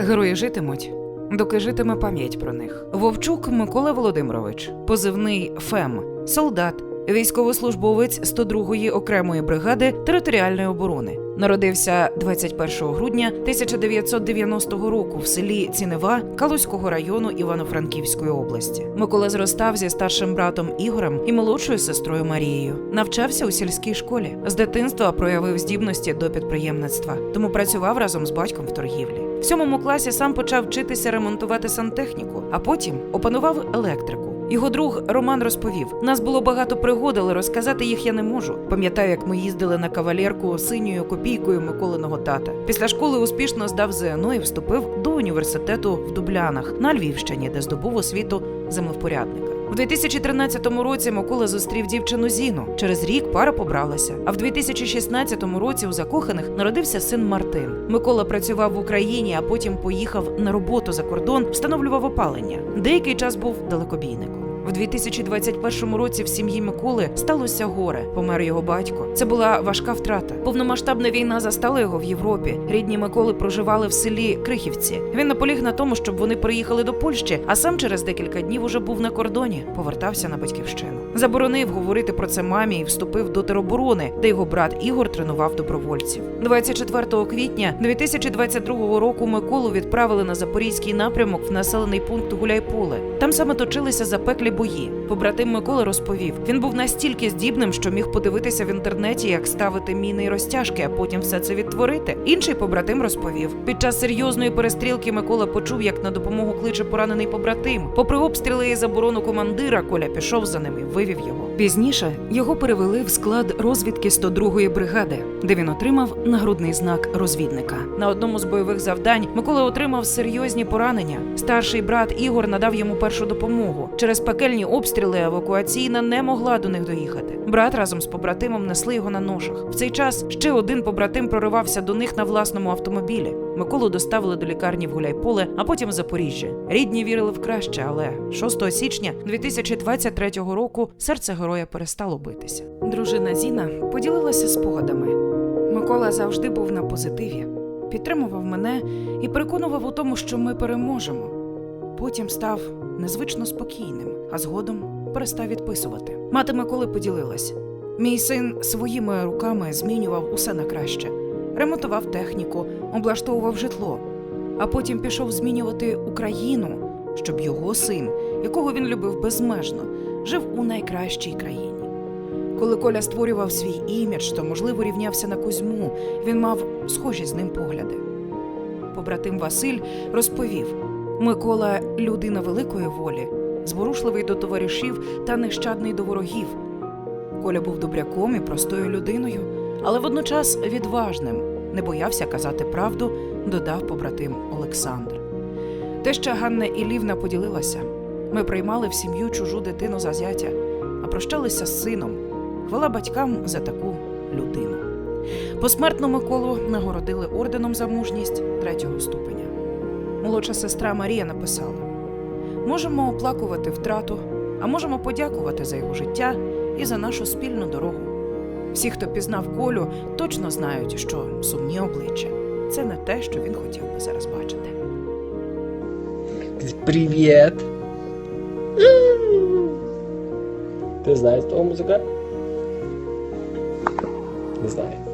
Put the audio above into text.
Герої житимуть, доки житиме пам'ять про них. Вовчук Микола Володимирович, позивний ФЕМ, солдат, військовослужбовець 102-ї окремої бригади територіальної оборони. Народився 21 грудня 1990 року в селі Цінева Калузького району Івано-Франківської області. Микола зростав зі старшим братом Ігорем і молодшою сестрою Марією. Навчався у сільській школі. З дитинства проявив здібності до підприємництва, тому працював разом з батьком в торгівлі. В сьомому класі сам почав вчитися ремонтувати сантехніку, а потім опанував електрику. Його друг Роман розповів: нас було багато пригод, але розказати їх я не можу. Пам'ятаю, як ми їздили на кавалерку синьою копійкою Миколиного тата. Після школи успішно здав ЗНО і вступив до університету в Дублянах на Львівщині, де здобув освіту землевпорядника. У 2013 році Микола зустрів дівчину Зіну. Через рік пара побралася. А в 2016 році у закоханих народився син Мартин. Микола працював в Україні, а потім поїхав на роботу за кордон, встановлював опалення. Деякий час був далекобійником. В 2021 році в сім'ї Миколи сталося горе. Помер його батько. Це була важка втрата. Повномасштабна війна застала його в Європі. Рідні Миколи проживали в селі Крихівці. Він наполіг на тому, щоб вони приїхали до Польщі, а сам через декілька днів уже був на кордоні, повертався на батьківщину. Заборонив говорити про це мамі і вступив до тероборони, де його брат Ігор тренував добровольців. 24 квітня 2022 року Миколу відправили на запорізький напрямок в населений пункт Гуляйполе. Там саме точилися запеклі бої. Побратим Микола розповів, він був настільки здібним, що міг подивитися в інтернеті, як ставити міни і розтяжки, а потім все це відтворити. Інший побратим розповів: під час серйозної перестрілки Микола почув, як на допомогу кличе поранений побратим. Попри обстріли і заборону командира, Коля пішов за ним і вивів його. Пізніше його перевели в склад розвідки 102-ї бригади, де він отримав нагрудний знак розвідника. На одному з бойових завдань Микола отримав серйозні поранення. Старший брат Ігор надав йому першу допомогу. Через пекельні обстріли евакуаційна не могла до них доїхати. Брат разом з побратимом несли його на ношах. В цей час ще один побратим проривався до них на власному автомобілі. Миколу доставили до лікарні в Гуляйполе, а потім в Запоріжжя. Рідні вірили в краще, але 6 січня 2023 року серце героя перестало битися. Дружина Зіна поділилася спогадами. Микола завжди був на позитиві, підтримував мене і переконував у тому, що ми переможемо. Потім став незвично спокійним, а згодом перестав відписувати. Мати Миколи поділилась. Мій син своїми руками змінював усе на краще, ремонтував техніку, облаштовував житло, а потім пішов змінювати Україну, щоб його син, якого він любив безмежно, жив у найкращій країні. Коли Коля створював свій імідж, то можливо рівнявся на Кузьму. Він мав схожі з ним погляди. Побратим Василь розповів: Микола людина великої волі, зворушливий до товаришів та нещадний до ворогів. Коля був добряком і простою людиною, але водночас відважним, не боявся казати правду, додав побратим Олександр. Теща Ганна Ілівна поділилася. Ми приймали в сім'ю чужу дитину за зятя, а прощалися з сином. Хвала батькам за таку людину. Посмертно Миколу нагородили орденом за мужність третього ступеня. Молодша сестра Марія написала: можемо оплакувати втрату, а можемо подякувати за його життя і за нашу спільну дорогу. Всі, хто пізнав Колю, точно знають, що сумні обличчя це не те, що він хотів би зараз бачити. Привіт! Ти знаєш того музика? Не знаю.